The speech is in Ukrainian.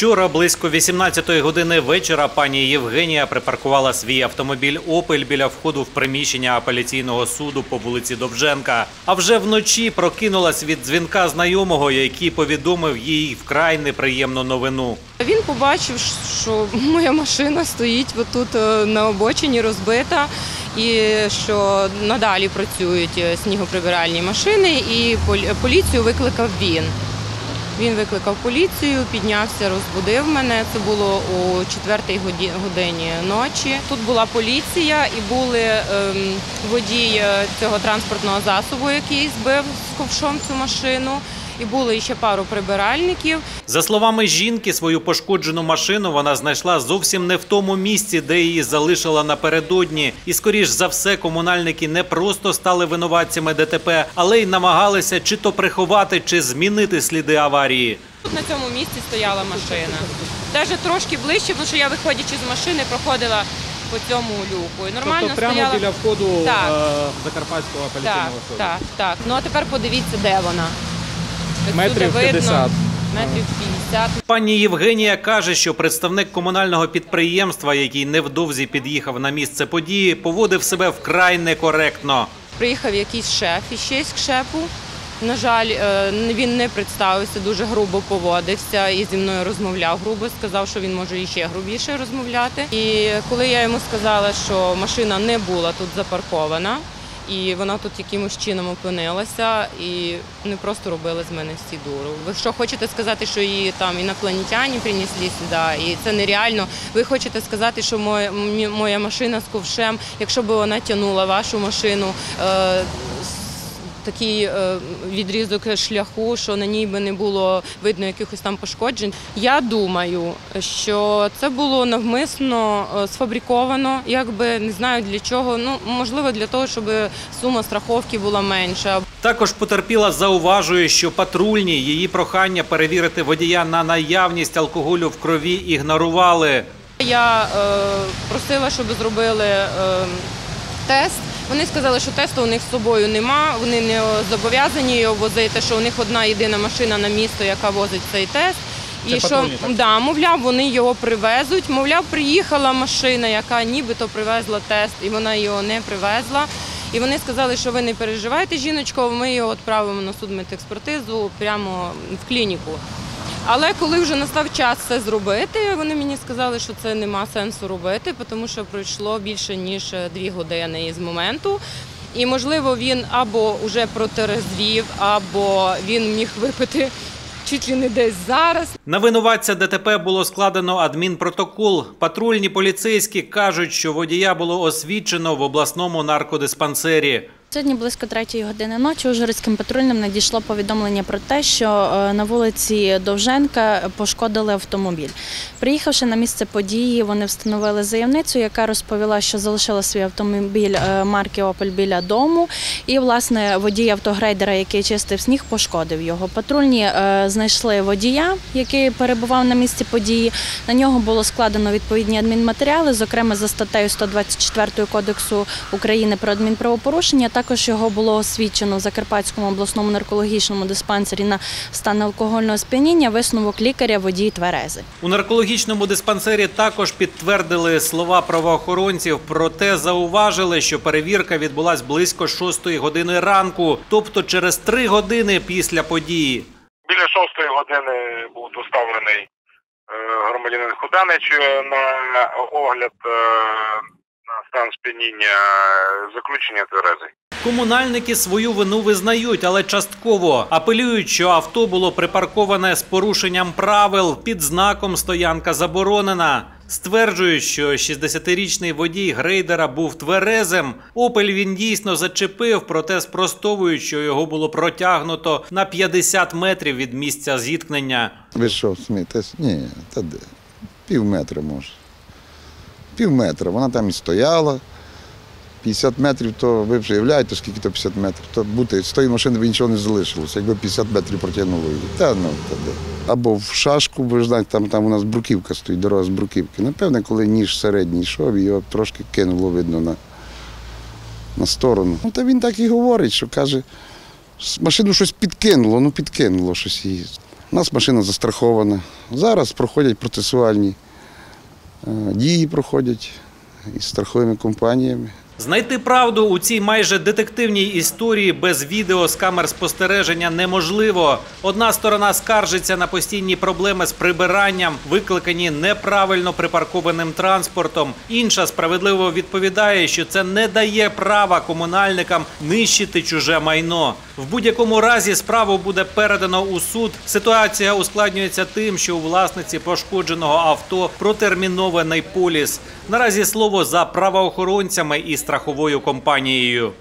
Вчора близько 18-ї години вечора пані Євгенія припаркувала свій автомобіль Опель біля входу в приміщення апеляційного суду по вулиці Довженка. А вже вночі прокинулась від дзвінка знайомого, який повідомив їй вкрай неприємну новину. Він побачив, що моя машина стоїть отут е, на обочині розбита, і що надалі працюють е, снігоприбиральні машини, і пол- поліцію викликав він. Він викликав поліцію, піднявся, розбудив мене. Це було у четвертій годині ночі. Тут була поліція і були ем, водій е, цього транспортного засобу, який збив з ковшом цю машину. І були ще пару прибиральників. За словами жінки, свою пошкоджену машину вона знайшла зовсім не в тому місці, де її залишила напередодні. І скоріш за все, комунальники не просто стали винуватцями ДТП, але й намагалися чи то приховати, чи змінити сліди аварії. Тут на цьому місці стояла машина. Навіть трошки ближче, тому що я, виходячи з машини, проходила по цьому люку. І нормально тобто прямо стояла. біля входу Так. е, Закарпатського Так, апеляційного суду. так, так. Ну а тепер подивіться, де вона. Метрів видно 50. Метрів 50. Пані Євгенія каже, що представник комунального підприємства, який невдовзі під'їхав на місце події, поводив себе вкрай некоректно. Приїхав якийсь шеф іще з шепу. На жаль, е, він не представився, дуже грубо поводився і зі мною розмовляв грубо, сказав, що він може іще грубіше розмовляти. І коли я йому сказала, що машина не була тут запаркована, і вона тут якимось чином опинилася, і не просто робили з мене всі дуру. Ви що хочете сказати, що її там інопланетяні принесли сюди, і це нереально. Ви хочете сказати, що моя, моя машина з ковшем, якщо б вона тягнула вашу машину. Е, Такий е, відрізок шляху, що на ній би не було видно якихось там пошкоджень. Я думаю, що це було навмисно е, сфабриковано, якби не знаю для чого. Ну можливо, для того, щоб сума страховки була менша. Також потерпіла зауважує, що патрульні її прохання перевірити водія на наявність алкоголю в крові ігнорували. Я е, просила, щоб зробили е, тест. Вони сказали, що тесту у них з собою нема, вони не зобов'язані його возити, що у них одна єдина машина на місто, яка возить цей тест. Це І що так? да, мовляв, вони його привезуть. Мовляв, приїхала машина, яка нібито привезла тест, і вона його не привезла. І вони сказали, що ви не переживайте, жіночко, ми його відправимо на судмедекспертизу прямо в клініку. Але коли вже настав час це зробити, вони мені сказали, що це нема сенсу робити, тому що пройшло більше ніж дві години із моменту. І можливо він або вже протерезвів, або він міг випити чуть ли не десь зараз. На винуватця ДТП було складено адмінпротокол. Патрульні поліцейські кажуть, що водія було освідчено в обласному наркодиспансері. Сьогодні близько третьої години ночі Ужгородським патрульним надійшло повідомлення про те, що е, на вулиці Довженка пошкодили автомобіль. Приїхавши на місце події, вони встановили заявницю, яка розповіла, що залишила свій автомобіль е, марки Опель біля дому. І, власне, водій автогрейдера, який чистив сніг, пошкодив його. Патрульні е, знайшли водія, який перебував на місці події. На нього було складено відповідні адмінматеріали, зокрема за статтею 124 Кодексу України про адмінправопорушення. Також його було освідчено в Закарпатському обласному наркологічному диспансері на стан алкогольного сп'яніння. Висновок лікаря водій тверези. У наркологічному диспансері також підтвердили слова правоохоронців, проте зауважили, що перевірка відбулась близько 6 години ранку, тобто через три години після події. Біля шостої години був доставлений е, громадянин Худанич е, на огляд е, на стан сп'яніння заключення Терези. Комунальники свою вину визнають, але частково апелюють, що авто було припарковане з порушенням правил під знаком стоянка заборонена. Стверджують, що 60-річний водій грейдера був тверезим. Опель він дійсно зачепив, проте спростовують, що його було протягнуто на 50 метрів від місця зіткнення. Ви що, смієтесь? Ні, та де? Пів метра може. Пів метра. Вона там і стояла. 50 метрів, то ви вже уявляєте, скільки то 50 метрів. То бути, з тої машини б нічого не залишилося, якби 50 метрів протягнуло її. Та ну, та де. Або в шашку, ж знаєте, там, там у нас бруківка стоїть, дорога з бруківки. Напевне, коли ніж середній йшов, його трошки кинуло, видно, на, на сторону. Ну, та він так і говорить, що каже, машину щось підкинуло, ну підкинуло щось її. У нас машина застрахована. Зараз проходять процесуальні е, дії проходять із страховими компаніями. Знайти правду у цій майже детективній історії без відео з камер спостереження неможливо. Одна сторона скаржиться на постійні проблеми з прибиранням, викликані неправильно припаркованим транспортом. Інша справедливо відповідає, що це не дає права комунальникам нищити чуже майно. В будь-якому разі справу буде передано у суд. Ситуація ускладнюється тим, що у власниці пошкодженого авто протермінований поліс. Наразі слово за правоохоронцями і страховою компанією.